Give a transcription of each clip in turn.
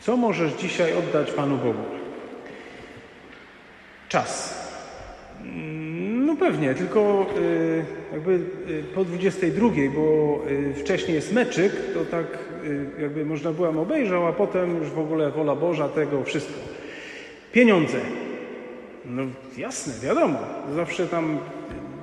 Co możesz dzisiaj oddać Panu Bogu? Czas. Mm, No pewnie, tylko y, jakby y, po 22, bo y, wcześniej jest meczyk, to tak jakby można byłem obejrzał, a potem już w ogóle wola Boża tego wszystko. Pieniądze. No jasne, wiadomo. Zawsze tam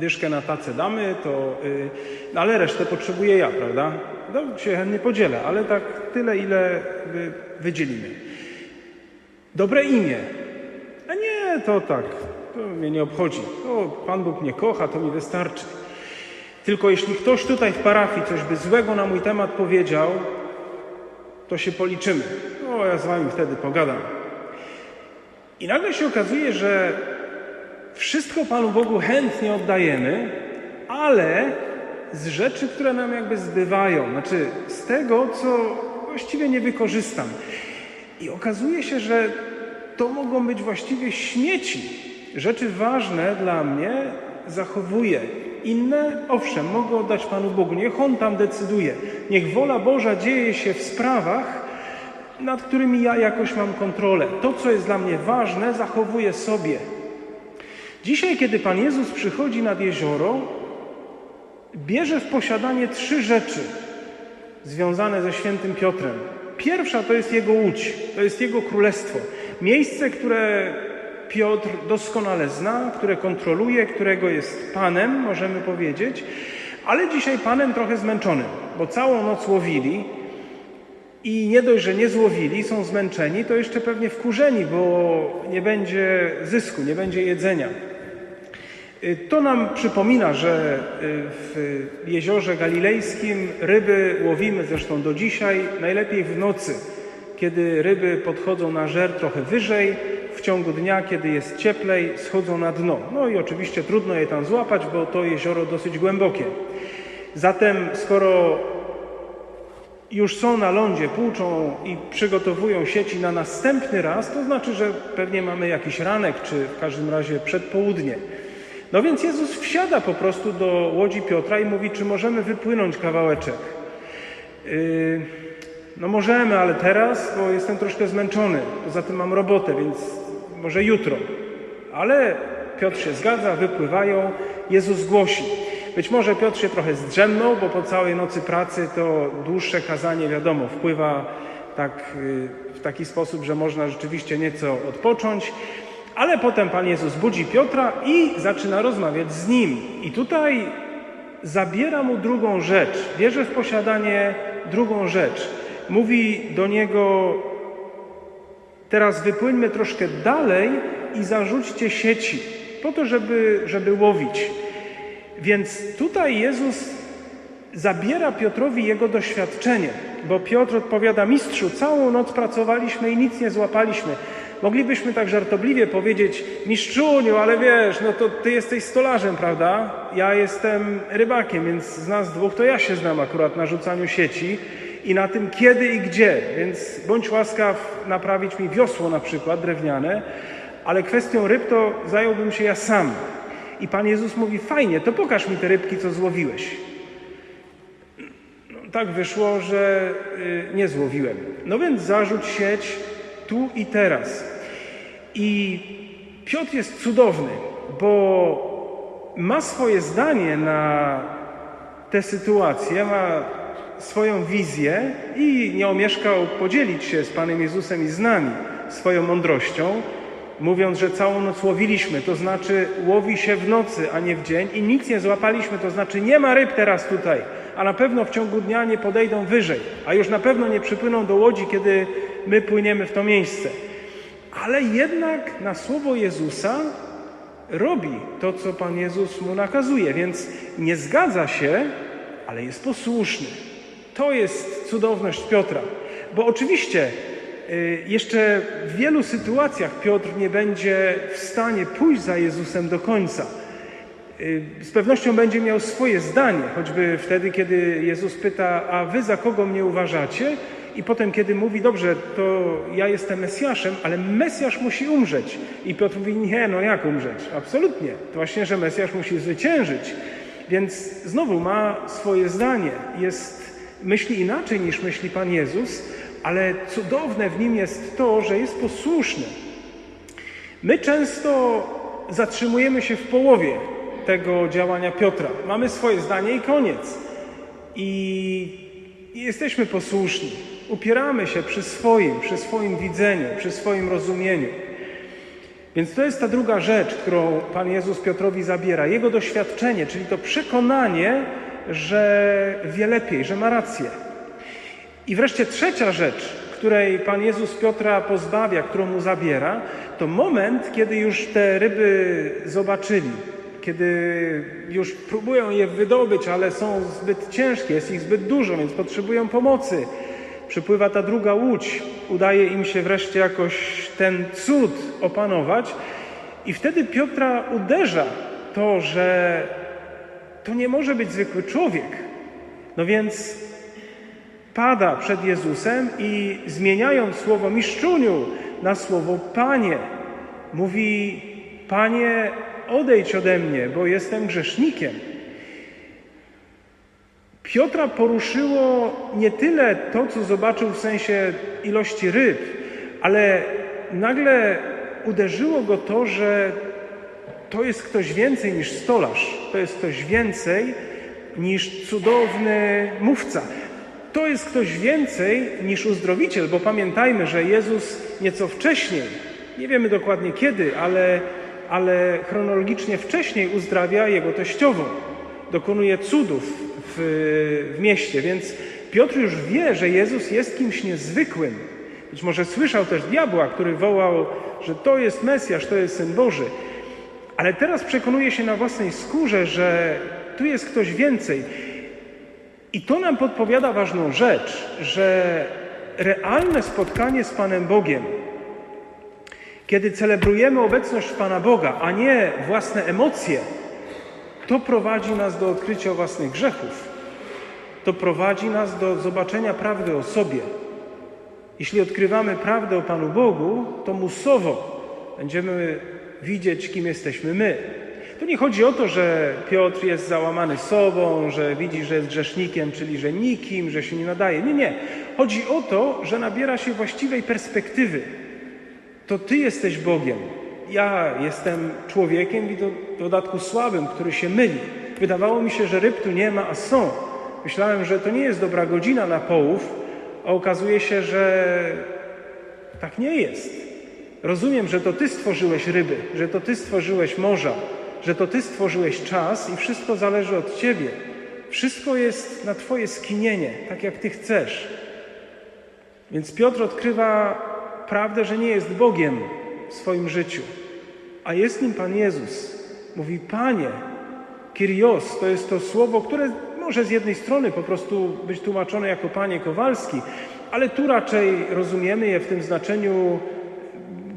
dyszkę na tacę damy, to, y, no ale resztę potrzebuję ja, prawda? No, się chętnie podzielę, ale tak tyle, ile wy- wydzielimy. Dobre imię. A nie, to tak, to mnie nie obchodzi. To Pan Bóg mnie kocha, to mi wystarczy. Tylko jeśli ktoś tutaj w parafii coś by złego na mój temat powiedział, to się policzymy. O, ja z wami wtedy pogadam. I nagle się okazuje, że wszystko Panu Bogu chętnie oddajemy, ale z rzeczy, które nam jakby zbywają, znaczy z tego, co właściwie nie wykorzystam. I okazuje się, że to mogą być właściwie śmieci. Rzeczy ważne dla mnie zachowuję. Inne, owszem, mogę oddać Panu Bogu. Niech On tam decyduje. Niech wola Boża dzieje się w sprawach, nad którymi ja jakoś mam kontrolę. To, co jest dla mnie ważne, zachowuję sobie. Dzisiaj, kiedy Pan Jezus przychodzi nad jezioro, bierze w posiadanie trzy rzeczy związane ze świętym Piotrem. Pierwsza to jest jego łódź, to jest jego królestwo. Miejsce, które Piotr doskonale zna, które kontroluje, którego jest panem, możemy powiedzieć, ale dzisiaj panem trochę zmęczonym, bo całą noc łowili i nie dość, że nie złowili, są zmęczeni, to jeszcze pewnie wkurzeni, bo nie będzie zysku, nie będzie jedzenia. Y, To nam przypomina, że y, w jeziorze galilejskim ryby łowimy zresztą do dzisiaj, najlepiej w nocy, kiedy ryby podchodzą na żer trochę wyżej, w ciągu dnia, kiedy jest cieplej, schodzą na dno. No i oczywiście trudno je tam złapać, bo to jezioro dosyć głębokie. Zatem, skoro już są na lądzie, płuczą i przygotowują sieci na następny raz, to znaczy, że pewnie mamy jakiś ranek, czy w każdym razie przedpołudnie. No więc Jezus wsiada po prostu do łodzi Piotra i mówi, czy możemy wypłynąć kawałeczek. Yy, no możemy, ale teraz, bo jestem troszkę zmęczony. Poza tym mam robotę, więc może jutro. Ale Piotr się zgadza, wypływają, Jezus głosi. Być może Piotr się trochę zdrzemnął, bo po całej nocy pracy to dłuższe kazanie, wiadomo, wpływa tak, yy, w taki sposób, że można rzeczywiście nieco odpocząć. Ale potem Pan Jezus budzi Piotra i zaczyna rozmawiać z nim. I tutaj zabiera mu drugą rzecz, bierze w posiadanie drugą rzecz. Mówi do niego: Teraz wypłyńmy troszkę dalej i zarzućcie sieci, po to, żeby, żeby łowić. Więc tutaj Jezus zabiera Piotrowi jego doświadczenie, bo Piotr odpowiada: Mistrzu, całą noc pracowaliśmy i nic nie złapaliśmy. Moglibyśmy tak żartobliwie powiedzieć: Mistrzuniu, ale wiesz, no to ty jesteś stolarzem, prawda? Ja jestem rybakiem, więc z nas dwóch to ja się znam akurat na rzucaniu sieci i na tym kiedy i gdzie, więc bądź łaskaw naprawić mi wiosło na przykład drewniane, ale kwestią ryb to zająłbym się ja sam. I Pan Jezus mówi: Fajnie, to pokaż mi te rybki, co złowiłeś. No, tak wyszło, że y, nie złowiłem. No więc zarzuć sieć tu i teraz. I Piotr jest cudowny, bo ma swoje zdanie na tę sytuację, ma swoją wizję i nie omieszkał podzielić się z Panem Jezusem i z nami swoją mądrością, mówiąc, że całą noc łowiliśmy, to znaczy łowi się w nocy, a nie w dzień i nic nie złapaliśmy, to znaczy nie ma ryb teraz tutaj, a na pewno w ciągu dnia nie podejdą wyżej, a już na pewno nie przypłyną do łodzi, kiedy my płyniemy w to miejsce. Ale jednak na słowo Jezusa robi to, co Pan Jezus mu nakazuje, więc nie zgadza się, ale jest posłuszny. To jest cudowność Piotra, bo oczywiście y, jeszcze w wielu sytuacjach Piotr nie będzie w stanie pójść za Jezusem do końca. Y, Z pewnością będzie miał swoje zdanie, choćby wtedy, kiedy Jezus pyta, a wy za kogo mnie uważacie? I potem, kiedy mówi, dobrze, to ja jestem Mesjaszem, ale Mesjasz musi umrzeć. I Piotr mówi, nie, no jak umrzeć? Absolutnie. To właśnie, że Mesjasz musi zwyciężyć. Więc znowu ma swoje zdanie. Jest, myśli inaczej niż myśli Pan Jezus, ale cudowne w nim jest to, że jest posłuszny. My często zatrzymujemy się w połowie tego działania Piotra. Mamy swoje zdanie i koniec. I jesteśmy posłuszni. Upieramy się przy swoim, przy swoim widzeniu, przy swoim rozumieniu. Więc to jest ta druga rzecz, którą Pan Jezus Piotrowi zabiera. Jego doświadczenie, czyli to przekonanie, że wie lepiej, że ma rację. I wreszcie trzecia rzecz, której Pan Jezus Piotra pozbawia, którą mu zabiera, to moment, kiedy już te ryby zobaczyli, kiedy już próbują je wydobyć, ale są zbyt ciężkie, jest ich zbyt dużo, więc potrzebują pomocy. Przypływa ta druga łódź, udaje im się wreszcie jakoś ten cud opanować, i wtedy Piotra uderza to, że to nie może być zwykły człowiek. No więc pada przed Jezusem i zmieniając słowo miszczuniu na słowo Panie, mówi: Panie, odejdź ode mnie, bo jestem grzesznikiem. Piotra poruszyło nie tyle to, co zobaczył w sensie ilości ryb, ale nagle uderzyło go to, że to jest ktoś więcej niż stolarz, to jest ktoś więcej niż cudowny mówca. To jest ktoś więcej niż uzdrowiciel, bo pamiętajmy, że Jezus nieco wcześniej, nie wiemy dokładnie kiedy, ale ale chronologicznie wcześniej uzdrawia jego teściową. Dokonuje cudów w, w mieście, więc Piotr już wie, że Jezus jest kimś niezwykłym. Być może słyszał też diabła, który wołał, że to jest Mesjasz, to jest Syn Boży. Ale teraz przekonuje się na własnej skórze, że tu jest ktoś więcej. I to nam podpowiada ważną rzecz, że realne spotkanie z Panem Bogiem kiedy celebrujemy obecność Pana Boga, a nie własne emocje, to prowadzi nas do odkrycia własnych grzechów. To prowadzi nas do zobaczenia prawdy o sobie. Jeśli odkrywamy prawdę o Panu Bogu, to musowo będziemy widzieć, kim jesteśmy my. To nie chodzi o to, że Piotr jest załamany sobą, że widzi, że jest grzesznikiem, czyli że nikim, że się nie nadaje. Nie, nie. Chodzi o to, że nabiera się właściwej perspektywy to Ty jesteś Bogiem. Ja jestem człowiekiem i do, w dodatku słabym, który się myli. Wydawało mi się, że ryb tu nie ma, a są. Myślałem, że to nie jest dobra godzina na połów, a okazuje się, że tak nie jest. Rozumiem, że to Ty stworzyłeś ryby, że to Ty stworzyłeś morza, że to Ty stworzyłeś czas i wszystko zależy od Ciebie. Wszystko jest na Twoje skinienie, tak jak Ty chcesz. Więc Piotr odkrywa prawdę, że nie jest Bogiem w swoim życiu, a jest nim Pan Jezus. Mówi, Panie, Kyrios, to jest to słowo, które może z jednej strony po prostu być tłumaczone jako Panie Kowalski, ale tu raczej rozumiemy je w tym znaczeniu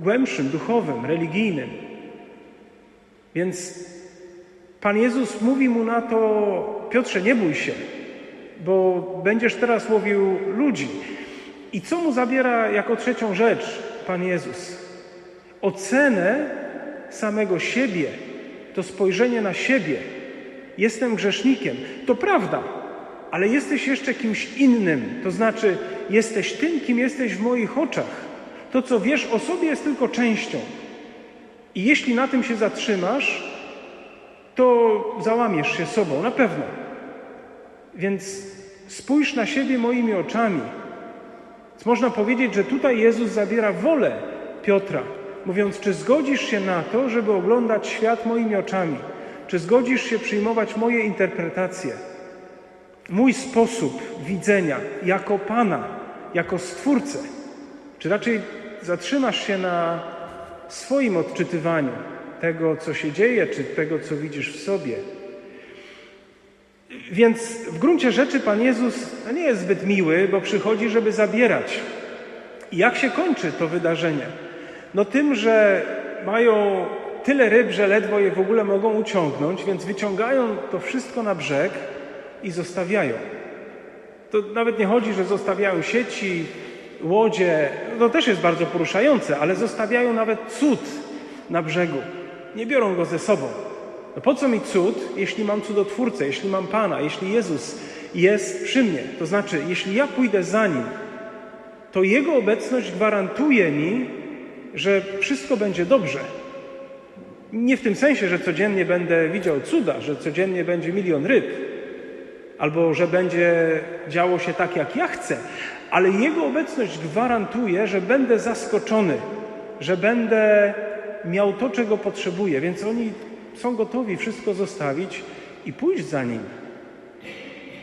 głębszym, duchowym, religijnym. Więc Pan Jezus mówi mu na to, Piotrze, nie bój się, bo będziesz teraz łowił ludzi. I co mu zabiera jako trzecią rzecz Pan Jezus? Ocenę samego siebie, to spojrzenie na siebie. Jestem grzesznikiem. To prawda, ale jesteś jeszcze kimś innym. To znaczy, jesteś tym, kim jesteś w moich oczach. To, co wiesz o sobie, jest tylko częścią. I jeśli na tym się zatrzymasz, to załamiesz się sobą, na pewno. Więc spójrz na siebie moimi oczami. Można powiedzieć, że tutaj Jezus zabiera wolę Piotra, mówiąc: Czy zgodzisz się na to, żeby oglądać świat moimi oczami? Czy zgodzisz się przyjmować moje interpretacje, mój sposób widzenia jako Pana, jako Stwórcę? Czy raczej zatrzymasz się na swoim odczytywaniu tego, co się dzieje, czy tego, co widzisz w sobie? Więc w gruncie rzeczy Pan Jezus nie jest zbyt miły, bo przychodzi, żeby zabierać. I jak się kończy to wydarzenie? No tym, że mają tyle ryb, że ledwo je w ogóle mogą uciągnąć, więc wyciągają to wszystko na brzeg i zostawiają. To nawet nie chodzi, że zostawiają sieci, łodzie, to też jest bardzo poruszające, ale zostawiają nawet cud na brzegu. Nie biorą go ze sobą. No po co mi cud, jeśli mam cudotwórcę, jeśli mam Pana, jeśli Jezus jest przy mnie? To znaczy, jeśli ja pójdę za Nim, to Jego obecność gwarantuje mi, że wszystko będzie dobrze. Nie w tym sensie, że codziennie będę widział cuda, że codziennie będzie milion ryb, albo że będzie działo się tak, jak ja chcę, ale Jego obecność gwarantuje, że będę zaskoczony, że będę miał to, czego potrzebuję. Więc oni są gotowi wszystko zostawić i pójść za Nim.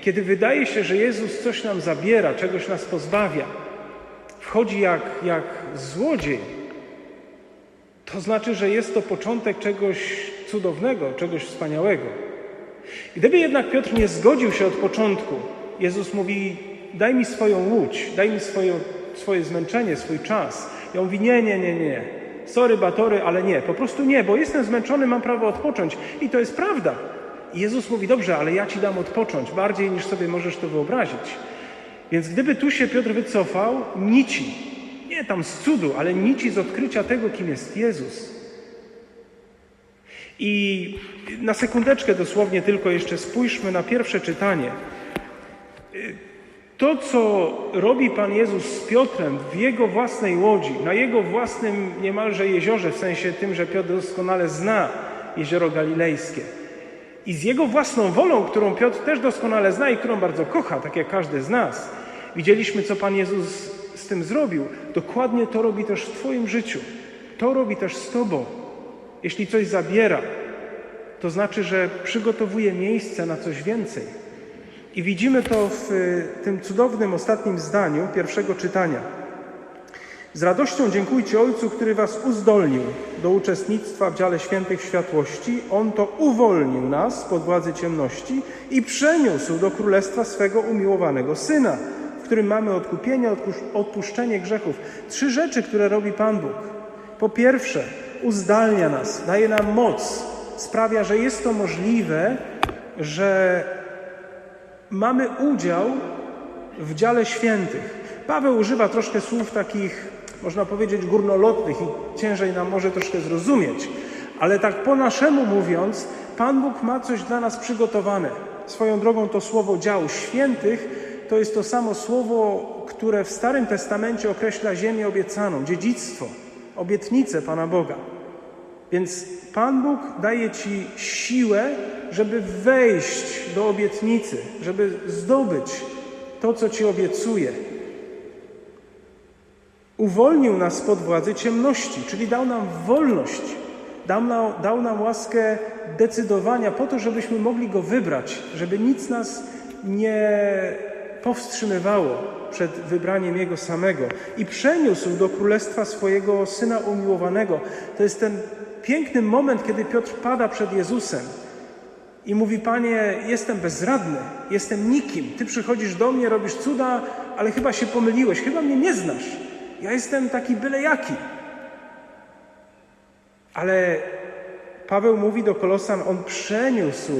Kiedy wydaje się, że Jezus coś nam zabiera, czegoś nas pozbawia, wchodzi jak, jak złodziej, to znaczy, że jest to początek czegoś cudownego, czegoś wspaniałego. Gdyby jednak Piotr nie zgodził się od początku, Jezus mówi: Daj mi swoją łódź, daj mi swoje, swoje zmęczenie, swój czas. I on mówi: Nie, nie, nie, nie. Sorry, batory, ale nie, po prostu nie, bo jestem zmęczony, mam prawo odpocząć. I to jest prawda. I Jezus mówi: Dobrze, ale ja ci dam odpocząć, bardziej niż sobie możesz to wyobrazić. Więc gdyby tu się Piotr wycofał, nici, nie tam z cudu, ale nici z odkrycia tego, kim jest Jezus. I na sekundeczkę dosłownie tylko jeszcze spójrzmy na pierwsze czytanie. To, co robi Pan Jezus z Piotrem w jego własnej łodzi, na jego własnym niemalże jeziorze, w sensie tym, że Piotr doskonale zna jezioro galilejskie. I z jego własną wolą, którą Piotr też doskonale zna i którą bardzo kocha, tak jak każdy z nas, widzieliśmy, co Pan Jezus z tym zrobił. Dokładnie to robi też w Twoim życiu. To robi też z Tobą. Jeśli coś zabiera, to znaczy, że przygotowuje miejsce na coś więcej. I widzimy to w y, tym cudownym ostatnim zdaniu pierwszego czytania. Z radością dziękujcie Ojcu, który was uzdolnił do uczestnictwa w dziale świętych światłości. On to uwolnił nas spod władzy ciemności i przeniósł do królestwa swego umiłowanego Syna, w którym mamy odkupienie, odpuszczenie grzechów. Trzy rzeczy, które robi Pan Bóg. Po pierwsze, uzdalnia nas, daje nam moc, sprawia, że jest to możliwe, że mamy udział w dziale świętych. Paweł używa troszkę słów takich, można powiedzieć, górnolotnych i ciężej nam może troszkę zrozumieć, ale tak po naszemu mówiąc, Pan Bóg ma coś dla nas przygotowane. Swoją drogą to słowo dział świętych to jest to samo słowo, które w Starym Testamencie określa ziemię obiecaną, dziedzictwo, obietnicę Pana Boga. Więc Pan Bóg daje Ci siłę, żeby wejść do obietnicy, żeby zdobyć to, co Ci obiecuje. Uwolnił nas spod władzy ciemności, czyli dał nam wolność, dał nam, dał nam łaskę decydowania po to, żebyśmy mogli Go wybrać, żeby nic nas nie powstrzymywało przed wybraniem Jego samego i przeniósł do królestwa swojego Syna umiłowanego. To jest ten piękny moment, kiedy Piotr pada przed Jezusem i mówi: Panie, jestem bezradny, jestem nikim. Ty przychodzisz do mnie, robisz cuda, ale chyba się pomyliłeś, chyba mnie nie znasz. Ja jestem taki byle jaki. Ale Paweł mówi do Kolosan: On przeniósł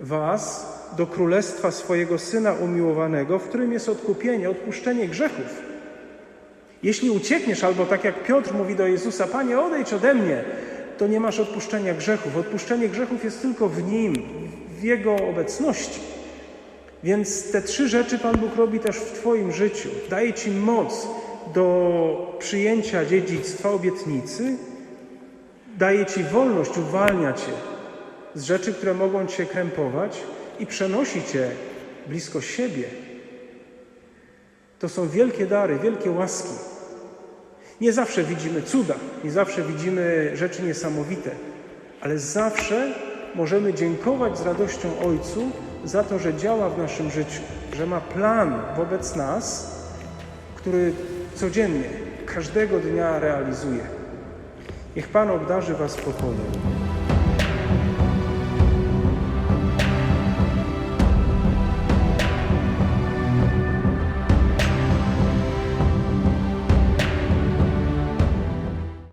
was do królestwa swojego syna umiłowanego, w którym jest odkupienie, odpuszczenie grzechów. Jeśli uciekniesz, albo tak jak Piotr mówi do Jezusa: Panie, odejdź ode mnie, to nie masz odpuszczenia grzechów. Odpuszczenie grzechów jest tylko w Nim, w Jego obecności. Więc te trzy rzeczy Pan Bóg robi też w Twoim życiu. Daje Ci moc do przyjęcia dziedzictwa, obietnicy, daje Ci wolność, uwalnia Cię z rzeczy, które mogą Cię krępować przenosi Cię blisko siebie. To są wielkie dary, wielkie łaski. Nie zawsze widzimy cuda, nie zawsze widzimy rzeczy niesamowite, ale zawsze możemy dziękować z radością Ojcu za to, że działa w naszym życiu, że ma plan wobec nas, który codziennie, każdego dnia realizuje. Niech Pan obdarzy Was pokojem.